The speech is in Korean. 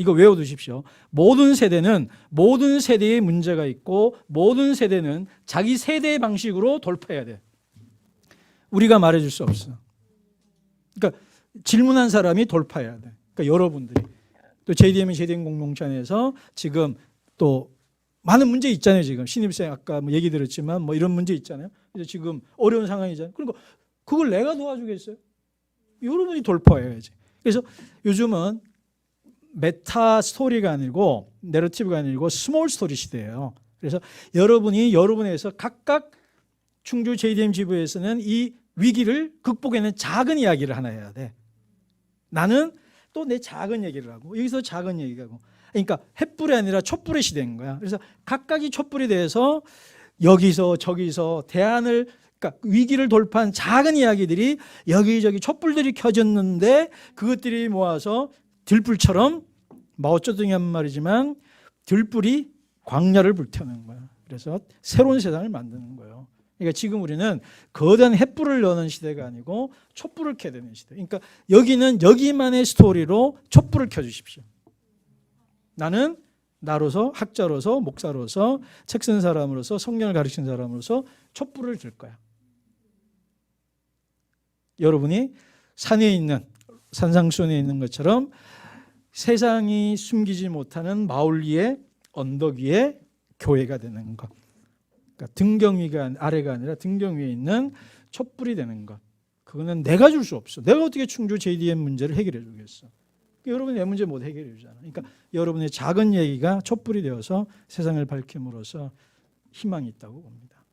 이거 외워두십시오. 모든 세대는 모든 세대의 문제가 있고 모든 세대는 자기 세대의 방식으로 돌파해야 돼. 우리가 말해줄 수 없어. 그러니까 질문한 사람이 돌파해야 돼. 그러니까 여러분들이 또 JDM JDM 공동체 에서 지금 또 많은 문제 있잖아요. 지금 신입생 아까 뭐 얘기 들었지만 뭐 이런 문제 있잖아요. 그래서 지금 어려운 상황이잖아요. 그러니까 그걸 내가 도와주겠어요? 여러분이 돌파해야지. 그래서 요즘은 메타 스토리가 아니고 내러티브가 아니고 스몰 스토리 시대예요. 그래서 여러분이 여러분에서 각각 충주 JDM 지부에서는 이 위기를 극복해낸 작은 이야기를 하나 해야 돼. 나는 또 내 작은 얘기를 하고 여기서 작은 얘기 하고 그러니까 햇불이 아니라 촛불의 시대인 거야. 그래서 각각이 촛불이 돼서 여기서 저기서 대안을 그러니까 위기를 돌파한 작은 이야기들이 여기저기 촛불들이 켜졌는데 그것들이 모아서 들불처럼 마오쩌둥이 한 말이지만 들불이 광야를 불태우는 거야. 그래서 새로운 세상을 만드는 거예요. 그러니까 지금 우리는 거대한 햇불을 여는 시대가 아니고 촛불을 켜야 되는 시대. 그러니까 여기는 여기만의 스토리로 촛불을 켜주십시오. 나는 나로서 학자로서 목사로서 책 쓴 사람으로서 성경을 가르친 사람으로서 촛불을 들 거야. 여러분이 산에 있는 산상수원에 있는 것처럼 세상이 숨기지 못하는 마을 위에 언덕 위에 교회가 되는 것. 그러니까 등경 위가 아래가 아니라 등경 위에 있는 촛불이 되는 것. 그거는 내가 줄 수 없어. 내가 어떻게 충주 JDM 문제를 해결해 주겠어. 여러분이 내 문제 못 해결해 주잖아. 그러니까 여러분의 작은 얘기가 촛불이 되어서 세상을 밝힘으로써 희망이 있다고 봅니다.